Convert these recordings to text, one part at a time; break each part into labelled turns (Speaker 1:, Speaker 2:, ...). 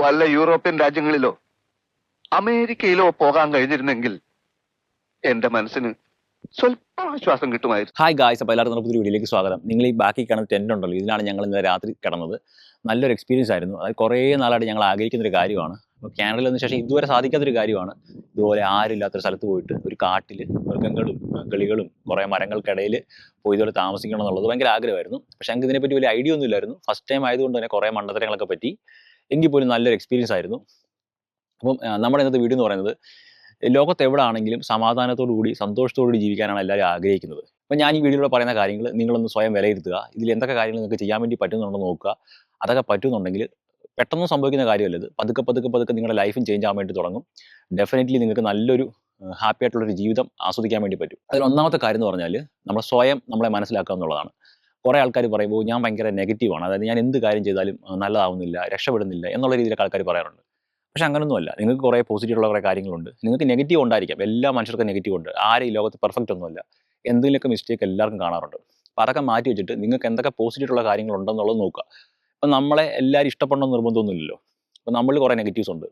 Speaker 1: വല്ല യൂറോപ്യൻ രാജ്യങ്ങളിലോ? അമേരിക്കയിലോ പോകാൻ കഴിഞ്ഞിരുന്നെങ്കിൽ എന്റെ മനസ്സിന് സ്വല്പം ആശ്വാസം കിട്ടുമായിരുന്നു.
Speaker 2: ഹായ് ഗായ്സ് അപ്പോൾ എല്ലാവർക്കും പുതിയ വീഡിയോയിലേക്ക് സ്വാഗതം. നിങ്ങൾ ഈ ബാക്കി കാണുന്ന ടെന്റ് ഉണ്ടല്ലോ ഇതിലാണ് ഞങ്ങൾ ഇന്നലെ രാത്രി കിടന്നത്. നല്ലൊരു എക്സ്പീരിയൻസ് ആയിരുന്നു. അത് കുറേ നാളായിട്ട് ഞങ്ങൾ ആഗ്രഹിക്കുന്ന ഒരു കാര്യമാണ്. അപ്പോൾ കാനഡയിൽ വന്ന ശേഷം ഇതുവരെ സാധിക്കാത്തൊരു കാര്യമാണ്. ഇതുപോലെ ആരുമില്ലാത്തൊരു സ്ഥലത്ത് പോയിട്ട് ഒരു കാട്ടിൽ മൃഗങ്ങളും കിളികളും കുറേ മരങ്ങൾക്കിടയിൽ പോയി ഇതുപോലെ താമസിക്കണം എന്നുള്ളത് ഭയങ്കര ആഗ്രഹമായിരുന്നു. പക്ഷേ ഞങ്ങൾക്ക് ഇതിനെപ്പറ്റി വലിയ ഐഡിയ ഒന്നും ഇല്ലായിരുന്നു. ഫസ്റ്റ് ടൈം ആയതുകൊണ്ട് തന്നെ കുറേ മണ്ടത്തരങ്ങളൊക്കെ പറ്റി. എങ്കിൽ പോലും നല്ലൊരു എക്സ്പീരിയൻസ് ആയിരുന്നു. അപ്പം നമ്മുടെ ഇന്നത്തെ വീഡിയോ എന്ന് പറയുന്നത് ലോകത്ത് എവിടെ ആണെങ്കിലും സമാധാനത്തോടു കൂടി സന്തോഷത്തോടു കൂടി ജീവിക്കാനാണ് എല്ലാവരും ആഗ്രഹിക്കുന്നത്. അപ്പം ഞാൻ ഈ വീഡിയോയിലൂടെ പറയുന്ന കാര്യങ്ങൾ നിങ്ങളൊന്ന് സ്വയം വിലയിരുത്തുക. ഇതിൽ എന്തൊക്കെ കാര്യങ്ങൾ നിങ്ങൾക്ക് ചെയ്യാൻ വേണ്ടി പറ്റുന്നുണ്ടോ നോക്കുക. അതൊക്കെ പറ്റുന്നുണ്ടെങ്കിൽ പെട്ടെന്ന് സംഭവിക്കുന്ന കാര്യമല്ല ഇത്. പതുക്കെ പതുക്കെ പതുക്കെ നിങ്ങളുടെ ലൈഫും ചേഞ്ച് ആവാൻ വേണ്ടി തുടങ്ങും. ഡെഫിനറ്റ്ലി നിങ്ങൾക്ക് നല്ലൊരു ഹാപ്പി ആയിട്ടുള്ളൊരു ജീവിതം ആസ്വദിക്കാൻ വേണ്ടി പറ്റും. അതിൽ ഒന്നാമത്തെ കാര്യം എന്ന് പറഞ്ഞാൽ നമ്മൾ സ്വയം നമ്മളെ മനസ്സിലാക്കുക എന്നുള്ളതാണ്. കുറേ ആൾക്കാർ പറയുമ്പോൾ ഞാൻ ഭയങ്കര നെഗറ്റീവാണ് അതായത് ഞാൻ എന്ത് കാര്യം ചെയ്താലും നല്ലതാവുന്നില്ല രക്ഷപ്പെടുന്നില്ല എന്നുള്ള രീതിയിലൊക്കെ ആൾക്കാർ പറയാറുണ്ട്. പക്ഷെ അങ്ങനൊന്നുമല്ല. നിങ്ങൾക്ക് കുറേ പോസിറ്റീവ് ഉള്ള കുറേ കാര്യങ്ങളുണ്ട്. നിങ്ങൾക്ക് നെഗറ്റീവ് ഉണ്ടായിരിക്കാം. എല്ലാ മനുഷ്യർക്കും നെഗറ്റീവ് ഉണ്ട്. ആരും ഈ ലോകത്ത് പെർഫെക്റ്റ് ഒന്നുമല്ല. എന്തെങ്കിലുമൊക്കെ മിസ്റ്റേക്ക് എല്ലാവർക്കും കാണാറുണ്ട്. അപ്പോൾ അതൊക്കെ മാറ്റി വെച്ചിട്ട് നിങ്ങൾക്ക് എന്തൊക്കെ പോസിറ്റീവ് ഉള്ള കാര്യങ്ങളുണ്ടെന്നുള്ളത് നോക്കുക. ഇപ്പം നമ്മളെ എല്ലാവരും ഇഷ്ടപ്പെടണമെന്ന് നിർബന്ധമൊന്നുമില്ലല്ലോ. അപ്പം നമ്മളിൽ കുറേ നെഗറ്റീവ്സ് ഉണ്ട്.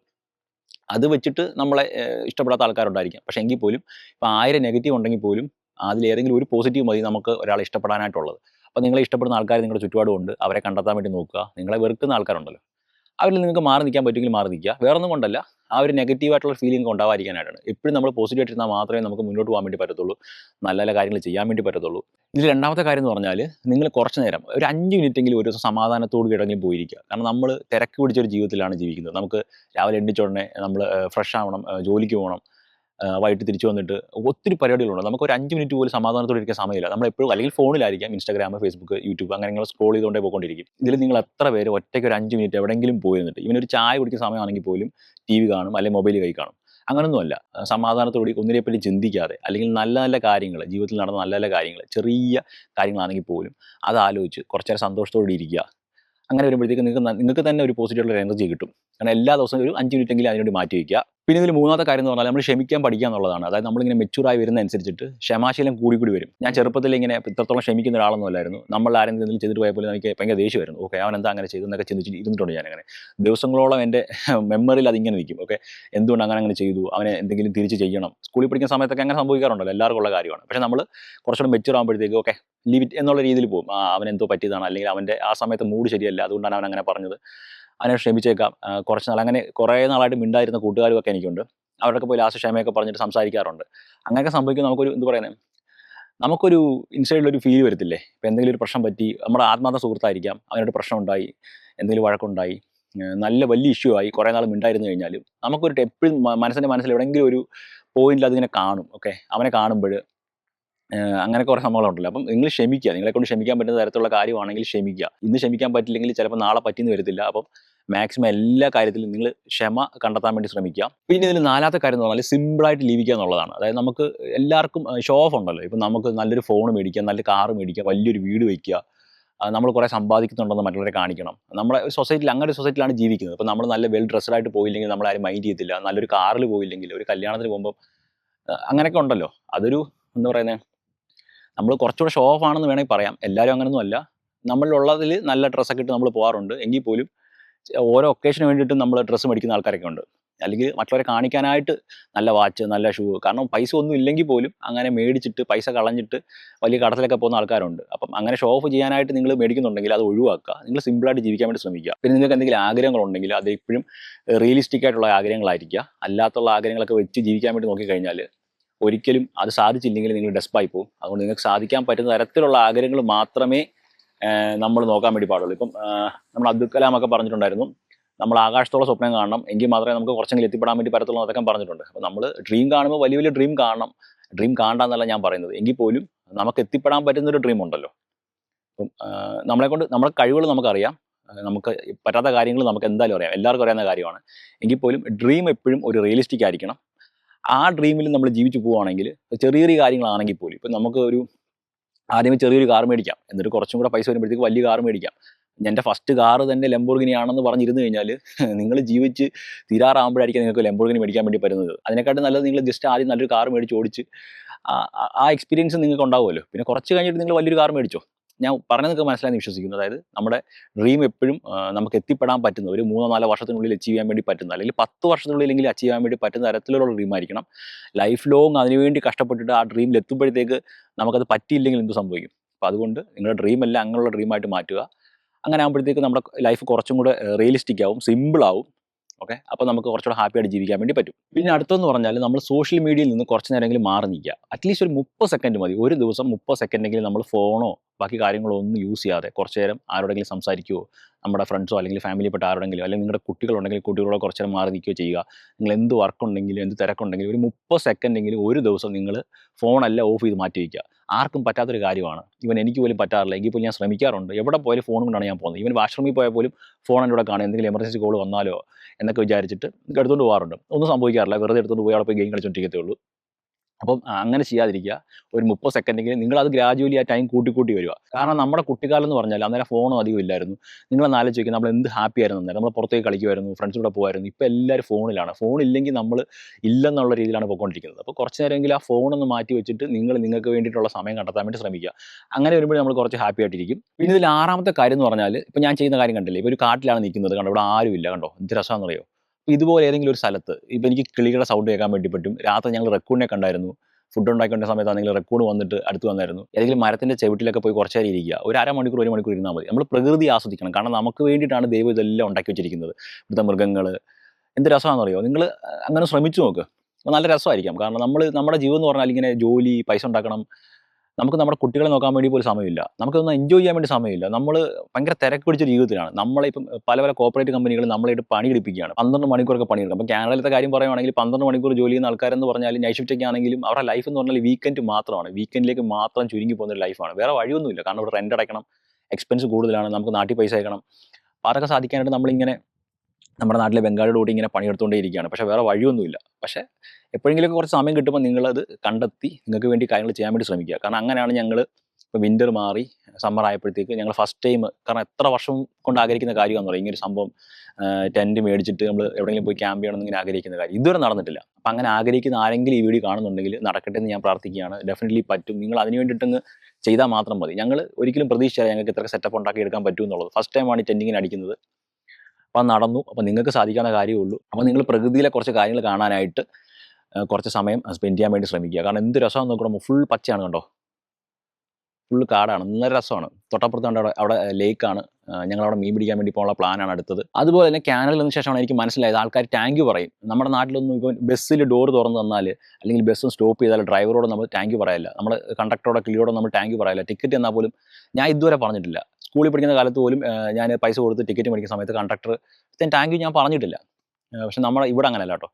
Speaker 2: അത് വെച്ചിട്ട് നമ്മളെ ഇഷ്ടപ്പെടാത്ത ആൾക്കാരുണ്ടായിരിക്കാം. പക്ഷേ എങ്കിൽ പോലും ഇപ്പം ആയിരം നെഗറ്റീവ് ഉണ്ടെങ്കിൽ പോലും അതിലേതെങ്കിലും ഒരു പോസിറ്റീവ് മതി നമുക്ക് ഒരാളെ ഇഷ്ടപ്പെടാനായിട്ടുള്ളത്. അപ്പോൾ നിങ്ങളെ ഇഷ്ടപ്പെടുന്ന ആൾക്കാർ നിങ്ങളുടെ ചുറ്റുപാടുമുണ്ട് അവരെ കണ്ടെത്താൻ വേണ്ടി നോക്കുക. നിങ്ങളെ വെറുക്കുന്ന ആൾക്കാരുണ്ടല്ലോ. അവരിൽ നിങ്ങൾക്ക് മാറി നിൽക്കാൻ പറ്റുമെങ്കിൽ മാറി നിൽക്കുക. വേറെ ഒന്നും കൊണ്ടല്ല. ആ ഒരു നെഗറ്റീവായിട്ടുള്ള ഫീലിംഗ് ഉണ്ടാവാതിരിക്കാനായിട്ടാണ്. എപ്പോഴും നമ്മൾ പോസിറ്റീവ് ആയിട്ടിരുന്നാൽ മാത്രമേ നമുക്ക് മുന്നോട്ട് പോകാൻ വേണ്ടി പറ്റത്തുള്ളൂ. നല്ല നല്ല കാര്യങ്ങൾ ചെയ്യാൻ വേണ്ടി പറ്റത്തുള്ളൂ. ഇതിൽ രണ്ടാമത്തെ കാര്യം എന്ന് പറഞ്ഞാൽ നിങ്ങൾ കുറച്ച് നേരം ഒരു അഞ്ച് മിനിറ്റെങ്കിലും ഒരു സമാധാനത്തോട് കിടങ്ങി പോയിരിക്കുക. കാരണം നമ്മൾ തിരക്ക് പിടിച്ചൊരു ജീവിതത്തിലാണ് ജീവിക്കുന്നത്. നമുക്ക് രാവിലെ എണ്ണിച്ചോടനെ നമ്മൾ ഫ്രഷ് ആവണം ജോലിക്ക് പോകണം. വൈകിട്ട് തിരിച്ചു വന്നിട്ട് ഒത്തിരി പരിപാടികളുണ്ട്. നമുക്ക് ഒരു അഞ്ച് മിനിറ്റ് പോലും സമാധാനത്തോടെ ഇരിക്കാൻ സമയമില്ല. നമ്മൾ എപ്പോഴും അല്ലെങ്കിൽ ഫോണിലായിരിക്കാം ഇൻസ്റ്റാഗ്രാം ഫേസ്ബുക്ക് യൂട്യൂബ് അങ്ങനെ നിങ്ങൾ സ്ക്രോൾ ചെയ്തുകൊണ്ടേ പോയിക്കൊണ്ടിരിക്കും. ഇതിൽ നിങ്ങൾ എത്ര പേര് ഒറ്റയ്ക്ക് ഒരു അഞ്ച് മിനിറ്റ് എവിടെയെങ്കിലും പോയിരുന്നിട്ട് ഇവനൊരു ചായ കുടിക്കുന്ന സമയമാണെങ്കിൽ പോലും ടി വി കാണും അല്ലെങ്കിൽ മൊബൈൽ കൈ കാണും. അങ്ങനൊന്നുമല്ല സമാധാനത്തോടി ഒന്നിനെപ്പറ്റി ചിന്തിക്കാതെ അല്ലെങ്കിൽ നല്ല നല്ല കാര്യങ്ങൾ ജീവിതത്തിൽ നടന്ന നല്ല നല്ല കാര്യങ്ങൾ ചെറിയ കാര്യങ്ങളാണെങ്കിൽ പോലും അത് ആലോചിച്ച് കുറച്ചേരം സന്തോഷത്തോടെ ഇരിക്കുക. അങ്ങനെ വരുമ്പോഴത്തേക്ക് നിങ്ങൾക്ക് നിങ്ങൾക്ക് തന്നെ ഒരു പോസിറ്റീവ് എനർജി കിട്ടും. കാരണം എല്ലാ ദിവസവും ഒരു അഞ്ച് മിനിറ്റ് എങ്കിലും അതിനുവേണ്ടി മാറ്റി വയ്ക്കുക പിന്നെ ഇതിൽ മൂന്നാമത്തെ കാര്യം എന്ന് പറഞ്ഞാൽ നമ്മൾ ക്ഷമിക്കാൻ പഠിക്കുക എന്നുള്ളതാണ്. അതായത് നമ്മളിങ്ങനെ മെച്ചൂറായി വരുന്ന അനുസരിച്ചിട്ട് ക്ഷമാശീലം കൂടി കൂടി വരും. ഞാൻ ചെറുപ്പത്തിൽ ഇങ്ങനെ ഇത്രത്തോളം ക്ഷമിക്കുന്ന ഒരാളൊന്നും അല്ലായിരുന്നു. നമ്മൾ ആരെങ്കിലും എന്തെങ്കിലും ചെയ്തിട്ട് പോയപ്പോൾ എനിക്ക് ഭയങ്കര ദേഷ്യമായിരുന്നു ഓക്കെ അവൻ എന്താ അങ്ങനെ ചെയ്തു എന്നൊക്കെ ചിന്തിച്ചിട്ട് ഇരുന്നിട്ടുണ്ട് ഞാൻ അങ്ങനെ. ദിവസങ്ങളോളം എന്റെ മെമ്മറിയിൽ അതിങ്ങനെ നിൽക്കും. ഓക്കെ എന്തുകൊണ്ട് അങ്ങനെ അങ്ങനെ ചെയ്തു? അവനെ എന്തെങ്കിലും തിരിച്ച് ചെയ്യണം. സ്കൂളിൽ പഠിക്കുന്ന സമയത്തൊക്കെ അങ്ങനെ സംഭവിക്കാറുണ്ടല്ലോ. എല്ലാവർക്കും ഉള്ള കാര്യമാണ്. പക്ഷേ നമ്മൾ കുറച്ചുകൂടെ മെച്ചൂർ ആകുമ്പോഴത്തേക്ക് ഓക്കെ ലിമിറ്റ് എന്നുള്ള രീതിയിൽ പോകും. അവൻ എന്തോ പറ്റിയതാണ്. അല്ലെങ്കിൽ അവന്റെ ആ സമയത്ത് മൂഡ് ശരിയല്ല. അതുകൊണ്ടാണ് അവൻ അങ്ങനെ പറഞ്ഞത്. അവനെ ക്ഷമിച്ചേക്കാം. കുറച്ച് നാൾ അങ്ങനെ കുറേ നാളായിട്ട് മിണ്ടായിരുന്ന കൂട്ടുകാരുമൊക്കെ എനിക്കുണ്ട്. അവരൊക്കെ പോയി ലാസ്റ്റ് ക്ഷമയൊക്കെ പറഞ്ഞിട്ട് സംസാരിക്കാറുണ്ട്. അങ്ങനെയൊക്കെ സംഭവിക്കും നമുക്കൊരു എന്ത് പറയുന്നത് നമുക്കൊരു ഇൻസൈഡിലൊരു ഫീൽ വരത്തില്ലേ? ഇപ്പം എന്തെങ്കിലും ഒരു പ്രശ്നം പറ്റി നമ്മുടെ ആത്മാർത്ഥ സുഹൃത്തായിരിക്കാം. അവനൊരു പ്രശ്നം ഉണ്ടായി എന്തെങ്കിലും വഴക്കുണ്ടായി നല്ല വലിയ ഇഷ്യൂ ആയി കുറേ നാൾ മിണ്ടായിരുന്നു കഴിഞ്ഞാലും നമുക്കൊരു എപ്പോഴും മനസ്സിന്റെ മനസ്സിൽ എവിടെയെങ്കിലും ഒരു പോയിന്റിൽ അതിങ്ങനെ കാണും ഓക്കെ അവനെ കാണുമ്പോൾ അങ്ങനെ കുറേ സംഭവങ്ങളുണ്ടല്ലോ. അപ്പം നിങ്ങൾ ക്ഷമിക്കുക. നിങ്ങളെ കൊണ്ട് ക്ഷമിക്കാൻ പറ്റുന്ന തരത്തിലുള്ള കാര്യമാണെങ്കിൽ ക്ഷമിക്കുക. ഇന്ന് ക്ഷമിക്കാൻ പറ്റില്ലെങ്കിൽ ചിലപ്പോൾ നാളെ പറ്റിയെന്ന് വരത്തില്ല. അപ്പം മാക്സിമം എല്ലാ കാര്യത്തിലും നിങ്ങൾ ക്ഷമ കണ്ടെത്താൻ വേണ്ടി ശ്രമിക്കുക. പിന്നെ ഇതിൽ നാലാമത്തെ കാര്യം എന്ന് പറഞ്ഞാൽ സിമ്പിളായിട്ട് ലീവിക്കുക എന്നുള്ളതാണ്. അതായത് നമുക്ക് എല്ലാവർക്കും ഷോ ഓഫ് ഉണ്ടല്ലോ. ഇപ്പം നമുക്ക് നല്ലൊരു ഫോൺ മേടിക്കുക നല്ല കാറ് മേടിക്കുക വലിയൊരു വീട് വയ്ക്കുക നമ്മൾ കുറേ സമ്പാദിക്കുന്നുണ്ടെന്ന് മറ്റുള്ളവരെ കാണിക്കണം. നമ്മുടെ സൊസൈറ്റിയിൽ അങ്ങനെ ഒരു സൊസൈറ്റിയിലാണ് ജീവിക്കുന്നത്. അപ്പോൾ നമ്മൾ നല്ല വെൽ ഡ്രസ്ഡ് ആയിട്ട് പോയില്ലെങ്കിൽ നമ്മൾ ആരും മൈൻഡ് ചെയ്യത്തില്ല. നല്ലൊരു കാറിൽ പോയില്ലെങ്കിൽ ഒരു കല്യാണത്തിന് പോകുമ്പോൾ അങ്ങനെയൊക്കെ ഉണ്ടല്ലോ. അതൊരു എന്താ പറയുന്നത് നമ്മൾ കുറച്ചുകൂടെ ഷോ ഓഫ് ആണെന്ന് വേണമെങ്കിൽ പറയാം. എല്ലാവരും അങ്ങനെയൊന്നും അല്ല. നമ്മളിലുള്ളതിൽ നല്ല ഡ്രസ്സൊക്കെ ഇട്ട് നമ്മൾ പോകാറുണ്ട് എങ്കിൽ പോലും ഓരോ ഒക്കേഷന് വേണ്ടിയിട്ട് നമ്മൾ ഡ്രസ്സ് മേടിക്കുന്ന ആൾക്കാരൊക്കെ ഉണ്ട്. അല്ലെങ്കിൽ മറ്റുള്ളവരെ കാണിക്കാനായിട്ട് നല്ല വാച്ച് നല്ല ഷൂ കാരണം പൈസ ഒന്നും ഇല്ലെങ്കിൽ പോലും അങ്ങനെ മേടിച്ചിട്ട് പൈസ കളഞ്ഞിട്ട് വലിയ കടത്തിലൊക്കെ പോകുന്ന ആൾക്കാരുണ്ട്. അപ്പം അങ്ങനെ ഷോ ഓഫ് ചെയ്യാനായിട്ട് നിങ്ങൾ മേടിക്കുന്നുണ്ടെങ്കിൽ അത് ഒഴിവാക്കുക. നിങ്ങൾ സിമ്പിളായിട്ട് ജീവിക്കാൻ വേണ്ടി ശ്രമിക്കുക. പിന്നെ നിങ്ങൾക്ക് എന്തെങ്കിലും ആഗ്രഹങ്ങളുണ്ടെങ്കിൽ അത് എപ്പോഴും റിയലിസ്റ്റിക് ആയിട്ടുള്ള ആഗ്രഹങ്ങളായിരിക്കുക. അല്ലാത്തുള്ള ആഗ്രഹങ്ങളൊക്കെ വെച്ച് ജീവിക്കാൻ വേണ്ടി നോക്കിക്കഴിഞ്ഞാൽ ഒരിക്കലും അത് സാധിച്ചില്ലെങ്കിൽ നിങ്ങൾ ഡെസ്പായി പോകും അതുകൊണ്ട് നിങ്ങൾക്ക് സാധിക്കാൻ പറ്റുന്ന തരത്തിലുള്ള ആഗ്രഹങ്ങൾ മാത്രമേ നമ്മൾ നോക്കാൻ വേണ്ടി പാടുള്ളൂ. ഇപ്പം നമ്മൾ അബ്ദുൽ കലാം ഒക്കെ പറഞ്ഞിട്ടുണ്ടായിരുന്നു. നമ്മൾ ആകാശത്തോളം സ്വപ്നം കാണണം എങ്കിൽ മാത്രമേ നമുക്ക് കുറച്ചെങ്കിലും എത്തിപ്പെടാൻ വേണ്ടി പറ്റത്തുള്ളൂ എന്നൊക്കെ പറഞ്ഞിട്ടുണ്ട്. അപ്പോൾ നമ്മൾ ഡ്രീം കാണുമ്പോൾ വലിയ വലിയ ഡ്രീം കാണണം. ഡ്രീം കാണണ്ടെന്നല്ല ഞാൻ പറയുന്നത്. എങ്കിൽ പോലും നമുക്ക് എത്തിപ്പെടാൻ പറ്റുന്ന ഒരു ഡ്രീം ഉണ്ടല്ലോ. അപ്പം നമ്മളെ കൊണ്ട് നമ്മുടെ കഴിവുകൾ നമുക്കറിയാം. നമുക്ക് പറ്റാത്ത കാര്യങ്ങൾ നമുക്ക് എന്തായാലും അറിയാം. എല്ലാവർക്കും അറിയാവുന്ന കാര്യമാണ്. എങ്കിൽ പോലും ഡ്രീം എപ്പോഴും ഒരു റിയലിസ്റ്റിക് ആയിരിക്കണം. ആ ഡ്രീമിൽ നമ്മൾ ജീവിച്ചു പോവുകയാണെങ്കിൽ ചെറിയ ചെറിയ കാര്യങ്ങളാണെങ്കിൽ പോലും ഇപ്പം നമുക്ക് ഒരു ആദ്യമേ ചെറിയൊരു കാർ മേടിക്കാം. എന്നിട്ട് കുറച്ചും കൂടെ പൈസ വരുമ്പോഴത്തേക്ക് വലിയ കാർ മേടിക്കാം. എന്റെ ഫസ്റ്റ് കാർ തന്നെ ലെമ്പോർഗിനി ആണെന്ന് പറഞ്ഞിരുന്നു കഴിഞ്ഞാൽ നിങ്ങൾ ജീവിച്ച് തീരാറാകുമ്പോഴായിരിക്കും നിങ്ങൾക്ക് ലെമ്പോർഗിനി മേടിക്കാൻ വേണ്ടി പറ്റുന്നത്. അതിനെക്കാട്ടും നല്ലത് നിങ്ങൾ ജസ്റ്റ് ആദ്യം നല്ലൊരു കാർ മേടിച്ച് ഓടിച്ച് ആ- എക്സ്പീരിയൻസ് നിങ്ങൾക്ക് ഉണ്ടാവുമല്ലോ. പിന്നെ കുറച്ച് കഴിഞ്ഞിട്ട് നിങ്ങൾ വലിയൊരു കാർ മേടിച്ചോ. ഞാൻ പറഞ്ഞതൊക്കെ മനസ്സിലായെന്ന് വിശ്വസിക്കുന്നു. അതായത് നമ്മുടെ ഡ്രീം എപ്പോഴും നമുക്ക് എത്തിപ്പെടാൻ പറ്റുന്ന ഒരു മൂന്നോ നാലോ വർഷത്തിനുള്ളിൽ അച്ചീവ് ചെയ്യാൻ വേണ്ടി പറ്റുന്ന അല്ലെങ്കിൽ പത്ത് വർഷത്തിനുള്ളിലെങ്കിൽ അച്ചീവ് ചെയ്യാൻ വേണ്ടി പറ്റുന്ന തരത്തിലുള്ള ഡ്രീം ആയിരിക്കണം. ലൈഫ് ലോങ് അതിനുവേണ്ടി കഷ്ടപ്പെട്ടിട്ട് ആ ഡ്രീമിൽ എത്തുമ്പോഴത്തേക്ക് നമുക്കത് പറ്റിയില്ലെങ്കിൽ എന്ത് സംഭവിക്കും? അപ്പോൾ അതുകൊണ്ട് നിങ്ങളുടെ ഡ്രീം എല്ലാം അങ്ങനെയുള്ള ഡ്രീമായിട്ട് മാറ്റുക. അങ്ങനെ ആകുമ്പോഴത്തേക്ക് നമ്മുടെ ലൈഫ് കുറച്ചും കൂടെ റിയലിസ്റ്റിക് ആവും സിമ്പിൾ ആവും. ഓക്കെ അപ്പോൾ നമുക്ക് കുറച്ചുകൂടെ ഹാപ്പി ആയിട്ട് ജീവിക്കാൻ വേണ്ടി പറ്റും. പിന്നെ അടുത്തെന്ന് പറഞ്ഞാൽ നമ്മൾ സോഷ്യൽ മീഡിയയിൽ നിന്ന് കുറച്ച് നേരമെങ്കിലും മാറി നിൽക്കുക. അറ്റ്ലീസ്റ്റ് ഒരു മുപ്പത് സെക്കൻഡ് മതി. ഒരു ദിവസം മുപ്പത് സെക്കൻഡെങ്കിലും നമ്മൾ ഫോണോ ബാക്കി കാര്യങ്ങളൊന്നും യൂസ് ചെയ്യാതെ കുറച്ച് നേരം ആരോടെങ്കിലും സംസാരിക്കുകയോ നമ്മുടെ ഫ്രണ്ട്സോ അല്ലെങ്കിൽ ഫാമിലിപ്പെട്ട ആരോടെങ്കിലും അല്ലെങ്കിൽ നിങ്ങളുടെ കുട്ടികളുണ്ടെങ്കിൽ കുട്ടികളോട് കുറച്ച് നേരം മാറി നിൽക്കുകയോ ചെയ്യുക. നിങ്ങൾ എന്ത് വർക്ക് ഉണ്ടെങ്കിലും എന്ത് തിരക്കുണ്ടെങ്കിലും ഒരു മുപ്പത് സെക്കൻഡെങ്കിലും ഒരു ദിവസം നിങ്ങൾ ഫോണല്ല ഓഫ് ചെയ്ത് മാറ്റി വയ്ക്കുക ആർക്കും പറ്റാത്തൊരു കാര്യമാണ്. ഇവൻ എനിക്ക് പോലും പറ്റാറില്ല. എങ്കിൽ പോലും ഞാൻ ശ്രമിക്കാറുണ്ട്. എവിടെ പോയാലും ഫോൺ കൊണ്ടാണ് ഞാൻ പോകുന്നത്. ഇവൻ വാഷ്റൂമിൽ പോയാൽ പോലും ഫോൺ എന്റെ കൂടെ കാണും. എന്തെങ്കിലും എമർജൻസി കോൾ വന്നാലോ എന്നൊക്കെ വിചാരിച്ചിട്ട് എടുത്തുകൊണ്ട് പോകാറുണ്ട്. ഒന്നും സംഭവിക്കാറില്ല. വെറുതെ എടുത്തുകൊണ്ട് പോയി അവിടെ പോയി ഗെയിം കളിച്ചോണ്ടിരിക്കത്തേ ഉള്ളൂ. അപ്പം അങ്ങനെ ചെയ്യാതിരിക്കുക. ഒരു മുപ്പത് സെക്കൻഡെങ്കിലും നിങ്ങൾ അത് ഗ്രാജുവലി ആ ടൈം കൂട്ടി കൂട്ടി വരിക. കാരണം നമ്മുടെ കുട്ടിക്കാലം എന്ന് പറഞ്ഞാൽ അന്നേരം ഫോണും അധികം ഇല്ലായിരുന്നു. നിങ്ങൾ ആലോചിച്ച് ചോദിക്കും നമ്മൾ എന്ത് ഹാപ്പി ആയിരുന്നു അന്നേരം? നമ്മൾ പുറത്തേക്ക് കളിക്കുമായിരുന്നു ഫ്രണ്ട്സ് കൂടെ പോകുമായിരുന്നു ഇപ്പോൾ എല്ലാവരും ഫോണിലാണ് ഫോൺ ഇല്ലെങ്കിൽ നമ്മൾ ഇല്ലെന്നുള്ള രീതിയിലാണ് പോയിക്കൊണ്ടിരിക്കുന്നത്. അപ്പോൾ കുറച്ച് നേരമെങ്കിലും ആ ഫോണൊന്ന് മാറ്റി വെച്ചിട്ട് നിങ്ങൾ നിങ്ങൾക്ക് വേണ്ടിയിട്ടുള്ള സമയം കണ്ടെത്താൻ വേണ്ടി ശ്രമിക്കുക. അങ്ങനെ വരുമ്പോൾ നമ്മൾ കുറച്ച് ഹാപ്പി ആയിട്ടിരിക്കും. പിന്നെ ഇതിൽ ആറാമത്തെ കാര്യം എന്ന് പറഞ്ഞാൽ ഇപ്പോൾ ഞാൻ ചെയ്യുന്ന കാര്യം കണ്ടില്ലേ? ഇപ്പോൾ ഒരു കാട്ടിലാണ് നിൽക്കുന്നത്. കണ്ടോ? ഇവിടെ ആരുമില്ല. കണ്ടോ? എന്ത് രസമാണെന്ന് അറിയോ അപ്പോൾ ഇതുപോലെ ഏതെങ്കിലും ഒരു സ്ഥലത്ത് ഇപ്പം എനിക്ക് കിളികളുടെ സൗണ്ട് കേൾക്കാൻ വേണ്ടി പറ്റും. രാത്രി ഞങ്ങൾ റെക്കോർഡിനെ കണ്ടായിരുന്നു. ഫുഡ് ഉണ്ടാക്കേണ്ട സമയത്ത് ആണെങ്കിൽ റെക്കോർഡ് വന്നിട്ട് അടുത്ത് വന്നായിരുന്നു. ഏതെങ്കിലും മരത്തിന്റെ ചെവിട്ടിലൊക്കെ പോയി കുറച്ചേരി ഇരിക്കുക. ഒരു അരമണിക്കൂർ ഒരു മണിക്കൂർ ഇരുന്നാൽ മതി. നമ്മൾ പ്രകൃതി ആസ്വദിക്കണം. കാരണം നമുക്ക് വേണ്ടിയിട്ടാണ് ദൈവം ഇതെല്ലാം ഉണ്ടാക്കി വെച്ചിരിക്കുന്നത്. ഇവിടുത്തെ മൃഗങ്ങൾ. എന്ത് രസമാണെന്ന് അറിയോ നിങ്ങൾ അങ്ങനെ ശ്രമിച്ചു നോക്ക്. നല്ല രസമായിരിക്കാം. കാരണം നമ്മൾ നമ്മുടെ ജീവിതം എന്ന് പറഞ്ഞാൽ ഇങ്ങനെ ജോലി പൈസ ഉണ്ടാക്കണം. നമുക്ക് നമ്മുടെ കുട്ടികളെ നോക്കാൻ വേണ്ടി പോലും സമയമില്ല. നമുക്കൊന്ന് എൻജോയ് ചെയ്യാൻ വേണ്ടി സമയമില്ല. നമ്മൾ ഭയങ്കര തിരക്ക് പിടിച്ച ജീവിതത്തിലാണ്. നമ്മളിപ്പം പല പല കോപ്പറേറ്റ് കമ്പനികൾ നമ്മളായിട്ട് പണിയെടുപ്പിക്കുകയാണ്. പന്ത്രണ്ട് മണിക്കൂറൊക്കെ പണിയെടുക്കും. അപ്പോൾ കാനഡയിലത്തെ കാര്യം പറയുവാണെങ്കിൽ പന്ത്രണ്ട് മണിക്കൂർ ജോലി ചെയ്യുന്ന ആൾക്കാരെന്ന് പറഞ്ഞാൽ നൈറ്റ് ഷിഫ്റ്റൊക്കെ ആണെങ്കിലും അവരുടെ ലൈഫ് എന്ന് പറഞ്ഞാൽ വീക്കെൻഡ് മാത്രമാണ്. വീക്കെൻഡിലേക്ക് മാത്രം ചുരുങ്ങി പോകുന്ന ഒരു ലൈഫാണ് വേറെ വഴിയൊന്നുമില്ല. കാരണം ഇവിടെ റെന്റ് അടയ്ക്കണം എക്സ്പെൻസ് കൂടുതലാണ്. നമുക്ക് നാട്ടിൽ പൈസ അയക്കണം. അപ്പോൾ അതൊക്കെ സാധിക്കാനായിട്ട് നമ്മളിങ്ങനെ നമ്മുടെ നാട്ടിലെ ബംഗാളിയുടെ കൂടി ഇങ്ങനെ പണിയെടുത്തുകൊണ്ടേ ഇരിക്കുകയാണ് പക്ഷേ വേറെ വഴിയൊന്നുമില്ല. പക്ഷേ എപ്പോഴെങ്കിലുമൊക്കെ കുറച്ച് സമയം കിട്ടുമ്പോൾ നിങ്ങളത് കണ്ടെത്തി നിങ്ങൾക്ക് വേണ്ടി കാര്യങ്ങൾ ചെയ്യാൻ വേണ്ടി ശ്രമിക്കുക. കാരണം അങ്ങനെയാണ് ഞങ്ങൾ ഇപ്പോൾ വിന്റർ മാറി സമ്മർ ആയപ്പോഴത്തേക്ക് ഞങ്ങൾ ഫസ്റ്റ് ടൈം കാരണം എത്ര വർഷം കൊണ്ട് ആഗ്രഹിക്കുന്ന കാര്യമാണെന്ന് പറയും ഇങ്ങനെ സംഭവം ടെന്റ് മേടിച്ചിട്ട് നമ്മൾ എവിടെയെങ്കിലും പോയി ക്യാമ്പ് ചെയ്യണം എന്നിങ്ങനെ ആഗ്രഹിക്കുന്ന കാര്യം. ഇതുവരെ നടന്നിട്ടില്ല. അപ്പം അങ്ങനെ ആഗ്രഹിക്കുന്ന ആരെങ്കിലും ഈ വീഡിയോ കാണുന്നുണ്ടെങ്കിൽ നടക്കട്ടെ എന്ന് ഞാൻ പ്രാർത്ഥിക്കുകയാണ്. ഡെഫിനറ്റ്ലി പറ്റും. നിങ്ങൾ അതിന് വേണ്ടിയിട്ടങ്ങ് ചെയ്താൽ മാത്രം മതി. ഞങ്ങൾ ഒരിക്കലും പ്രതീക്ഷിച്ചാൽ ഞങ്ങൾക്ക് ഇത്ര സെറ്റപ്പ് ഉണ്ടാക്കി എടുക്കാൻ പറ്റും എന്നുള്ളത്. ഫസ്റ്റ് ടൈമാണ് ടെന്റിങ്ങിന് അടിക്കുന്നത്. അപ്പം നടന്നു. അപ്പം നിങ്ങൾക്ക് സാധിക്കാവുന്ന കാര്യമേ ഉള്ളൂ. അപ്പോൾ നിങ്ങൾ പ്രകൃതിയിലെ കുറച്ച് കാര്യങ്ങൾ കാണാനായിട്ട് കുറച്ച് സമയം സ്പെൻഡ് ചെയ്യാൻ വേണ്ടി ശ്രമിക്കുക. കാരണം എന്ത് രസമാണെന്ന് നോക്കുമ്പോൾ ഫുൾ പച്ചയാണ് കണ്ടോ? ഫുൾ കാടാണ്. നല്ല രസമാണ്. തൊട്ടപ്പുറത്ത് കണ്ട അവിടെ അവിടെ ലേക്കാണ് ഞങ്ങളവിടെ മീൻ പിടിക്കാൻ വേണ്ടി പോകാനുള്ള പ്ലാനാണ് അടുത്തത്. അതുപോലെ തന്നെ കാനലിൽ നിന്ന് ശേഷമാണ് എനിക്ക് മനസ്സിലായത്. ആൾക്കാർ ടാങ്ക് പറയും. നമ്മുടെ നാട്ടിലൊന്നും ഇപ്പോൾ ബസ്സിൽ ഡോർ തുറന്ന് തന്നാൽ അല്ലെങ്കിൽ ബസ്സും സ്റ്റോപ്പ് ചെയ്താൽ ഡ്രൈവറോട് നമ്മൾ ടാങ്ക് പറയില്ല. നമ്മൾ കണ്ടക്ടറോടോ കിളിയോടോ നമ്മൾ ടാങ്ക് പറയില്ല. ടിക്കറ്റ് എന്നാൽ പോലും ഞാൻ ഇതുവരെ പറഞ്ഞിട്ടില്ല. സ്കൂളിൽ പഠിക്കുന്ന കാലത്ത് പോലും ഞാൻ പൈസ കൊടുത്ത് ടിക്കറ്റ് മേടിക്കുന്ന സമയത്ത് കണ്ടക്ടർ താങ്ക് യു ഞാൻ പറഞ്ഞിട്ടില്ല. പക്ഷെ നമ്മൾ ഇവിടെ അങ്ങനെയല്ല കേട്ടോ.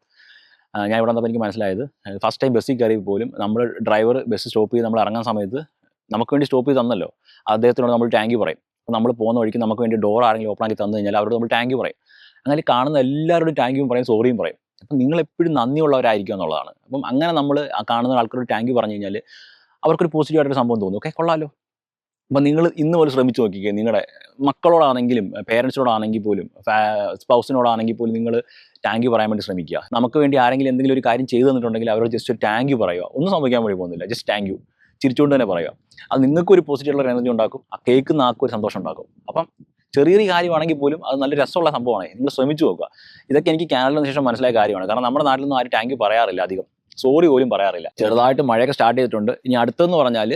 Speaker 2: ഞാൻ ഇവിടെ വന്നപ്പോൾ എനിക്ക് മനസ്സിലായത് ഫസ്റ്റ് ടൈം ബസ്സിൽ കയറി പോലും നമ്മൾ ഡ്രൈവർ ബസ് സ്റ്റോപ്പ് ചെയ്ത് നമ്മൾ ഇറങ്ങാൻ സമയത്ത് നമുക്ക് വേണ്ടി സ്റ്റോപ്പ് ചെയ്ത് തന്നല്ലോ. അദ്ദേഹത്തിനോട് നമ്മൾ ടാങ്ക് പറയും. അപ്പോൾ നമ്മൾ പോകുന്ന വഴിക്ക് നമുക്ക് വേണ്ടി ഡോർ ആരെങ്കിലും ഓപ്പൺ ആക്കി തന്നു കഴിഞ്ഞാൽ അവരോട് നമ്മൾ ടാങ്ക് പറയും. അങ്ങനെ കാണുന്ന എല്ലാവരോടും ടാങ്കും പറയും സോറിയും പറയും. അപ്പം നിങ്ങൾ എപ്പോഴും നന്ദിയുള്ളവരായിരിക്കും എന്നുള്ളതാണ്. അപ്പം അങ്ങനെ നമ്മൾ കാണുന്ന ആൾക്കാരോട് ടാങ്ക് പറഞ്ഞു കഴിഞ്ഞാൽ അവർക്കൊരു പോസിറ്റീവ് ആയിട്ടൊരു സംഭവം തോന്നും. ഓക്കെ കൊള്ളാലോ. അപ്പം നിങ്ങൾ ഇന്ന് പോലും ശ്രമിച്ചു നോക്കിക്കേ നിങ്ങളുടെ മക്കളോടാണെങ്കിലും പേരൻസിനോടാണെങ്കിൽ പോലും സ്പൗസിനോടാണെങ്കിൽ പോലും നിങ്ങൾ ടാങ്ക് പറയാൻ വേണ്ടി ശ്രമിക്കുക. നമുക്ക് വേണ്ടി ആരെങ്കിലും എന്തെങ്കിലും ഒരു കാര്യം ചെയ്തു തന്നിട്ടുണ്ടെങ്കിൽ അവരോട് ജസ്റ്റ് ഒരു ടാങ്ക് പറയുക. ഒന്നും സംഭവിക്കാൻ വേണ്ടി പോകുന്നില്ല. ജസ്റ്റ് ടാങ്ക് യു ചിരിച്ചുകൊണ്ട് തന്നെ പറയുക. അത് നിങ്ങൾക്ക് ഒരു പോസിറ്റീവുള്ള എനർജി ഉണ്ടാക്കും. ആ കേക്ക് നാക്കും ഒരു സന്തോഷം ഉണ്ടാക്കും. അപ്പം ചെറിയൊരു ചെറിയ കാര്യമാണെങ്കിൽ പോലും അത് നല്ല രസമുള്ള സംഭവമാണ്. നിങ്ങൾ ശ്രമിച്ചു നോക്കുക. ഇതൊക്കെ എനിക്ക് കാനലിന് ശേഷം മനസ്സിലായ കാര്യമാണ്. കാരണം നമ്മുടെ നാട്ടിലൊന്നും ആരും ടാങ്ക് പറയാറില്ല അധികം. സോറി പോലും പറയാറില്ല. ചെറുതായിട്ട് മഴയൊക്കെ സ്റ്റാർട്ട് ചെയ്തിട്ടുണ്ട്. ഇനി അടുത്തെന്ന് പറഞ്ഞാൽ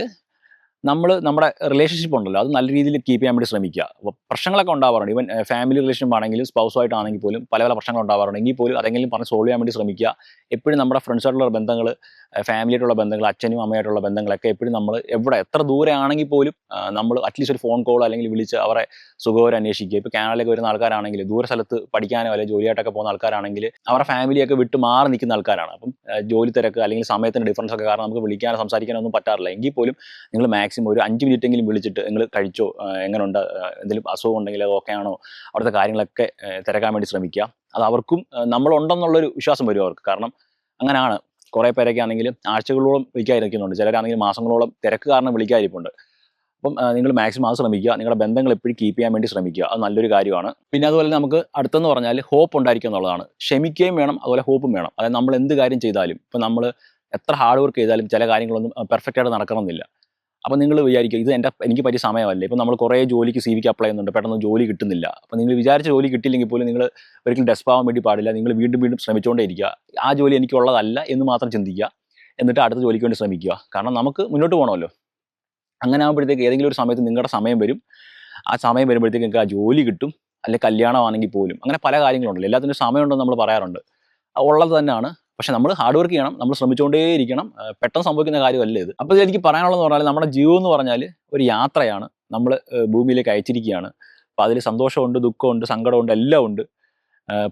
Speaker 2: നമ്മൾ നമ്മുടെ റിലേഷൻഷിപ്പ് ഉണ്ടല്ലോ അത് നല്ല രീതിയിൽ കീപ്പ് ചെയ്യാൻ വേണ്ടി ശ്രമിക്കുക. പ്രശ്നങ്ങളൊക്കെ ഉണ്ടാവാറുണ്ട്. ഇവൻ ഫാമിലി റിലേഷൻഷിപ്പ് ആണെങ്കിലും സ്പൗസുമായിട്ടാണെങ്കിൽ പോലും പല പല പ്രശ്നങ്ങൾ ഉണ്ടാവാറുണ്ട്. എങ്കിൽ പോലും അതെങ്കിലും പറഞ്ഞ് സോൾവ് ചെയ്യാൻ വേണ്ടി ശ്രമിക്കുക. എപ്പോഴും നമ്മുടെ ഫ്രണ്ട്സായിട്ടുള്ള ബന്ധങ്ങൾ ഫാമിലിയായിട്ടുള്ള ബന്ധങ്ങൾ അച്ഛനും അമ്മയായിട്ടുള്ള ബന്ധങ്ങളൊക്കെ എപ്പോഴും നമ്മൾ എവിടെ എത്ര ദൂരെ ആണെങ്കിൽ പോലും നമ്മൾ അറ്റ്ലീസ്റ്റ് ഒരു ഫോൺ കോൾ അല്ലെങ്കിൽ വിളിച്ച് അവരെ സുഖവരെ അന്വേഷിക്കുക. ഇപ്പോൾ കാനഡയിലേക്ക് വരുന്ന ആൾക്കാരാണെങ്കിൽ ദൂര സ്ഥലത്ത് പഠിക്കാനോ അല്ലെങ്കിൽ ജോലിയായിട്ടൊക്കെ പോകുന്ന ആൾക്കാരാണെങ്കിൽ അവരുടെ ഫാമിലിയൊക്കെ വിട്ട് മാറി നിൽക്കുന്ന ആൾക്കാരാണ്. അപ്പം ജോലി തിരക്ക് അല്ലെങ്കിൽ സമയത്തിന് ഡിഫറൻസ് ഒക്കെ കാരണം നമുക്ക് വിളിക്കാനോ സംസാരിക്കാനോ ഒന്നും പറ്റാറില്ല. എങ്കിൽ പോലും നിങ്ങൾ മാക്സിമം ഒരു അഞ്ച് മിനിറ്റ് എങ്കിലും വിളിച്ചിട്ട് നിങ്ങൾ കഴിച്ചോ എങ്ങനെയുണ്ട് എന്തെങ്കിലും അസുഖം ഉണ്ടെങ്കിൽ അത് ഓക്കെ ആണോ അവിടുത്തെ കാര്യങ്ങളൊക്കെ തിരക്കാൻ വേണ്ടി ശ്രമിക്കുക. അത് അവർക്കും നമ്മളുണ്ടെന്നുള്ളൊരു വിശ്വാസം വരും അവർക്ക്. കാരണം അങ്ങനെയാണ് കുറേ പേരൊക്കെ ആണെങ്കിൽ ആഴ്ചകളോളം വിളിക്കാതിരിക്കുന്നുണ്ട്. ചിലരാണെങ്കിൽ മാസങ്ങളോളം തിരക്ക് കാരണം വിളിക്കാതിരിപ്പുണ്ട്. അപ്പം നിങ്ങൾ മാക്സിമം അത് ശ്രമിക്കുക. നിങ്ങളുടെ ബന്ധങ്ങൾ എപ്പോഴും കീപ്പ് ചെയ്യാൻ വേണ്ടി ശ്രമിക്കുക. അത് നല്ലൊരു കാര്യമാണ്. പിന്നെ അതുപോലെ നമുക്ക് അടുത്തെന്ന് പറഞ്ഞാൽ ഹോപ്പ് ഉണ്ടായിരിക്കുക എന്നുള്ളതാണ്. ക്ഷമിക്കുകയും വേണം അതുപോലെ ഹോപ്പും വേണം. അതായത് നമ്മൾ എന്ത് കാര്യം ചെയ്താലും ഇപ്പം നമ്മൾ എത്ര ഹാർഡ് വർക്ക് ചെയ്താലും ചില കാര്യങ്ങളൊന്നും പെർഫെക്റ്റ് ആയിട്ട് നടക്കണമെന്നില്ല. അപ്പോൾ നിങ്ങൾ വിചാരിക്കും ഇത് എന്റെ എനിക്ക് പറ്റിയ സമയമല്ലേ. ഇപ്പം നമ്മൾ കുറേ ജോലിക്ക് സി വിക്ക് അപ്ലൈ ചെയ്യുന്നുണ്ട് പെട്ടെന്ന് ജോലി കിട്ടുന്നില്ല. അപ്പോൾ നിങ്ങൾ വിചാരിച്ച ജോലി കിട്ടിയില്ലെങ്കിൽ പോലും നിങ്ങൾ ഒരിക്കലും ഡെസ്പാവാൻ വേണ്ടി പാടില്ല. നിങ്ങൾ വീണ്ടും വീണ്ടും ശ്രമിച്ചുകൊണ്ടേ ഇരിക്കുക. ആ ജോലി എനിക്കുള്ളതല്ല എന്ന് മാത്രം ചിന്തിക്കുക. എന്നിട്ട് അടുത്ത ജോലിക്ക് വേണ്ടി ശ്രമിക്കുക. കാരണം നമുക്ക് മുന്നോട്ട് പോകണമല്ലോ അങ്ങനെ ആകുമ്പോഴത്തേക്ക് ഏതെങ്കിലും ഒരു സമയത്ത് നിങ്ങളുടെ സമയം വരും. ആ സമയം വരുമ്പോഴത്തേക്ക് നിങ്ങൾക്ക് ആ ജോലി കിട്ടും. അല്ലെങ്കിൽ കല്യാണമാണെങ്കിൽ പോലും. അങ്ങനെ പല കാര്യങ്ങളുണ്ടല്ലോ. എല്ലാത്തിനും സമയമുണ്ടെന്ന് നമ്മൾ പറയാറുണ്ട്. ഉള്ളത് തന്നെയാണ് പക്ഷെ നമ്മൾ ഹാർഡ് വർക്ക് ചെയ്യണം നമ്മൾ ശ്രമിച്ചുകൊണ്ടേയിരിക്കണം പെട്ടെന്ന് സംഭവിക്കുന്ന കാര്യമല്ല ഇത്. അപ്പോൾ എനിക്ക് പറയാനുള്ളതെന്ന് പറഞ്ഞാൽ നമ്മുടെ ജീവിതം എന്ന് പറഞ്ഞാൽ ഒരു യാത്രയാണ്. നമ്മൾ ഭൂമിയിലേക്ക് അയച്ചിരിക്കുകയാണ്. അപ്പോൾ അതിൽ സന്തോഷമുണ്ട് ദുഃഖമുണ്ട് സങ്കടമുണ്ട് എല്ലാം ഉണ്ട്.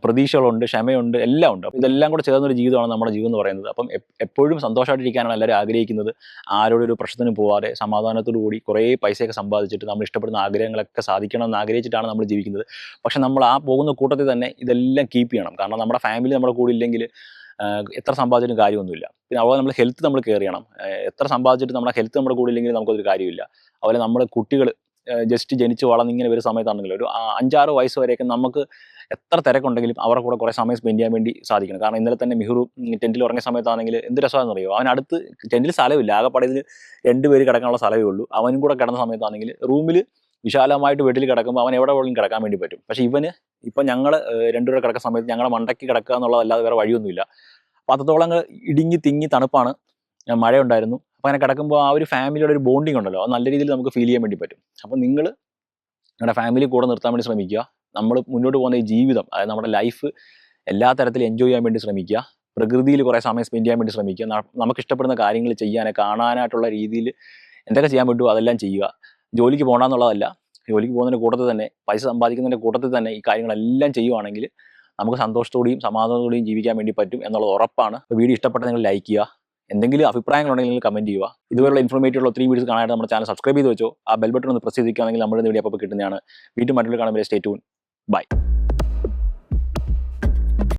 Speaker 2: പ്രതീക്ഷകളുണ്ട് ക്ഷമയുണ്ട് എല്ലാം ഉണ്ട്. അപ്പോൾ ഇതെല്ലാം കൂടെ ചേർന്നൊരു ജീവിതമാണ് നമ്മുടെ ജീവിതം എന്ന് പറയുന്നത്. അപ്പം എപ്പ് എപ്പോഴും സന്തോഷമായിട്ടിരിക്കാനാണ് എല്ലാവരും ആഗ്രഹിക്കുന്നത്. ആരോടും ഒരു പ്രശ്നത്തിന് പോവാതെ സമാധാനത്തോടു കൂടി കുറേ പൈസയൊക്കെ സമ്പാദിച്ചിട്ട് നമ്മൾ ഇഷ്ടപ്പെടുന്ന ആഗ്രഹങ്ങളൊക്കെ സാധിക്കണം എന്ന് ആഗ്രഹിച്ചിട്ടാണ് നമ്മൾ ജീവിക്കുന്നത്. പക്ഷെ നമ്മൾ ആ പോകുന്ന കൂട്ടത്തിൽ തന്നെ ഇതെല്ലാം കീപ്പ് ചെയ്യണം. കാരണം നമ്മുടെ ഫാമിലി നമ്മുടെ കൂടെ ഇല്ലെങ്കിൽ എത്ര സമ്പാദിച്ചിട്ടും കാര്യമൊന്നുമില്ല. പിന്നെ അതുപോലെ നമ്മൾ ഹെൽത്ത് നമ്മൾ കെയർ ചെയ്യണം. എത്ര സമ്പാദിച്ചിട്ട് നമ്മുടെ ഹെൽത്ത് നമ്മുടെ കൂടെ ഇല്ലെങ്കിൽ നമുക്കൊരു കാര്യമില്ല. അതുപോലെ നമ്മുടെ കുട്ടികൾ ജസ്റ്റ് ജനിച്ച് വളർന്ന് ഇങ്ങനെ വരുന്ന സമയത്താണെങ്കിലും ഒരു അഞ്ചാറ് വയസ്സ് വരെയൊക്കെ നമുക്ക് എത്ര തിരക്കുണ്ടെങ്കിലും അവരുടെ കൂടെ കുറേ സമയം സ്പെൻഡ് ചെയ്യാൻ വേണ്ടി സാധിക്കണം. കാരണം ഇന്നലെ തന്നെ മിഹുറു ടെന്റിൽ ഉറങ്ങിയ സമയത്താണെങ്കിൽ എന്ത് രസമാണെന്ന് അറിയോ? അവൻ അടുത്ത് ടെന്റിൽ സ്ഥലമില്ല. ആകെപ്പാടെ ഇതിൽ രണ്ടുപേര് കിടക്കാനുള്ള സ്ഥലമേ ഉള്ളൂ. അവനും കൂടെ കിടന്ന സമയത്താണെങ്കിൽ റൂമിൽ വിശാലമായിട്ട് വീട്ടിൽ കിടക്കുമ്പോൾ അവൻ എവിടെ വേണമെങ്കിലും കിടക്കാൻ വേണ്ടി പറ്റും. പക്ഷേ ഇവന് ഇപ്പം ഞങ്ങൾ രണ്ടുപേരെ കിടക്കുന്ന സമയത്ത് ഞങ്ങളെ മണ്ടയ്ക്ക് കിടക്കുക എന്നുള്ളതല്ലാതെ വേറെ വഴിയൊന്നുമില്ല. അപ്പോൾ അത്രത്തോളം ഇടുങ്ങി തിങ്ങി തണുപ്പാണ് മഴയുണ്ടായിരുന്നു. അപ്പോൾ അങ്ങനെ കിടക്കുമ്പോൾ ആ ഒരു ഫാമിലിയുടെ ഒരു ബോണ്ടിങ് ഉണ്ടല്ലോ. അത് നല്ല രീതിയിൽ നമുക്ക് ഫീൽ ചെയ്യാൻ വേണ്ടി പറ്റും. അപ്പോൾ നിങ്ങൾ നിങ്ങളുടെ ഫാമിലി കൂടെ നിർത്താൻ വേണ്ടി ശ്രമിക്കുക. നമ്മൾ മുന്നോട്ട് പോകുന്ന ഈ ജീവിതം അതായത് നമ്മുടെ ലൈഫ് എല്ലാ തരത്തിലും എൻജോയ് ചെയ്യാൻ വേണ്ടി ശ്രമിക്കുക. പ്രകൃതിയിൽ കുറേ സമയം സ്പെൻഡ് ചെയ്യാൻ വേണ്ടി ശ്രമിക്കുക. നമുക്ക് ഇഷ്ടപ്പെടുന്ന കാര്യങ്ങൾ ചെയ്യാൻ കാണാനായിട്ടുള്ള രീതിയിൽ എന്തൊക്കെ ചെയ്യാൻ പറ്റുമോ അതെല്ലാം ചെയ്യുക. ജോലിക്ക് പോകണമെന്നുള്ളതല്ല ജോലിക്ക് പോകുന്നതിന്റെ കൂട്ടത്തിൽ തന്നെ പൈസ സമ്പാദിക്കുന്നതിന്റെ കൂട്ടത്തിൽ തന്നെ ഈ കാര്യങ്ങളെല്ലാം ചെയ്യുവാണെങ്കിൽ നമുക്ക് സന്തോഷത്തോടെയും സമാധാനത്തോടെയും ജീവിക്കാൻ വേണ്ടി പറ്റും എന്നുള്ളത് ഉറപ്പാണ്. വീഡിയോ ഇഷ്ടപ്പെട്ട നിങ്ങൾ ലൈക്ക് ചെയ്യുക. എന്തെങ്കിലും അഭിപ്രായങ്ങളുണ്ടെങ്കിൽ നിങ്ങൾ കമന്റ് ചെയ്യുക. ഇതുപോലുള്ള ഇൻഫോർമേറ്റീവ് ഒത്തിരി വീഡിയോസ് കാണാനായിട്ട് നമ്മുടെ ചാനൽ സബ്സ്ക്രൈബ് ചെയ്ത് വെച്ചോ. ആ ബെൽ ബട്ടൺ ഒന്ന് പ്രസ് ചെയ്തിരിക്കുകയാണെങ്കിൽ നമ്മുടെ വീഡിയോ അപ്പോൾ കിട്ടുന്നതാണ്. വീണ്ടും മറ്റുള്ള കാണുമ്പോൾ സ്റ്റേ ടൂൺ ബൈ